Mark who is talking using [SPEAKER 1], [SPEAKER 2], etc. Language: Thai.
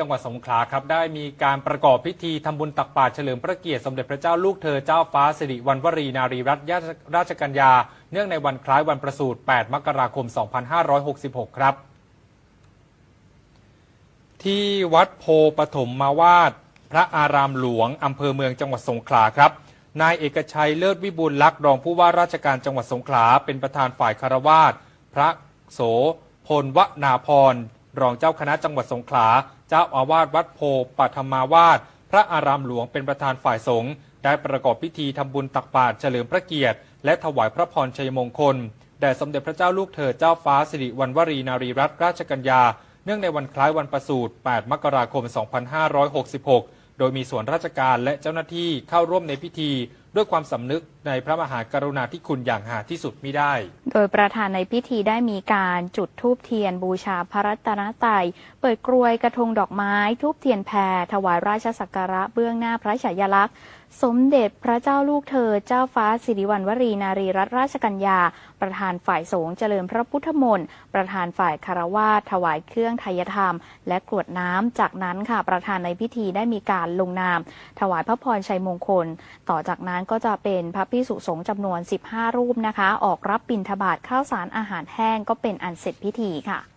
[SPEAKER 1] จังหวัดสงขลาครับได้มีการประกอบพิธีทำบุญตักบาตรเฉลิมพระเกียรติสมเด็จพระเจ้าลูกเธอเจ้าฟ้าสิริวัณวรีนารีรัตนราชกัญญา เนื่องในวันคล้ายวันประสูติ 8 มกราคม 2566 ครับ ที่วัดโพปฐมมาวาดพระอารามหลวงอำเภอเมืองจังหวัดสงขลาครับนายเอกชัยเลิศวิบูลลักษ์รองผู้ว่าราชการจังหวัดสงขลาเป็นประธานฝ่ายคารวาสพระโสพลวนาพร รองเจ้าคณะจังหวัดสงขลา เจ้าอาวาสวัดโพปฐมาวาสพระอารามหลวงเป็นประธานฝ่ายสงฆ์ได้ประกอบพิธีทำบุญตักบาตรเฉลิมพระเกียรติ และถวายพระพรชัยมงคลแด่สมเด็จพระเจ้าลูกเธอเจ้าฟ้าสิริวัณวรีนารีรัตนราชกัญญา เนื่องในวันคล้ายวันประสูติ 8 มกราคม 2566 โดยมีส่วนราชการและเจ้าหน้าที่เข้าร่วมในพิธี ด้วยความสำนึกในพระมหากรุณาธิคุณอย่างหาที่สุดมิได้
[SPEAKER 2] โดยประธานในพิธีได้มีการจุดธูปเทียนบูชาพระรัตนตรัยเปิดกรวยกระทงดอกไม้ธูปเทียนแพรถวายราชสักการะเบื้องหน้าพระฉายาลักษณ์ สมเด็จพระเจ้าลูกเธอ เจ้าฟ้าสิริวัณวรีนารีรัตนราชกัญญา ประธานฝ่ายสงฆ์เจริญพระพุทธมนต์ประธานฝ่ายคารวาสถวายเครื่องไทยธรรม และกรวดน้ำจากนั้นค่ะประธานในพิธีได้มีการลงนาม ถวายพระพรชัยมงคล ต่อจากนั้นนั้นก็จะเป็นพระพิสุสงฆ์จำนวน 15 รูปนะคะ ออกรับบิณฑบาตข้าวสารอาหารแห้งก็เป็นอันเสร็จพิธีค่ะ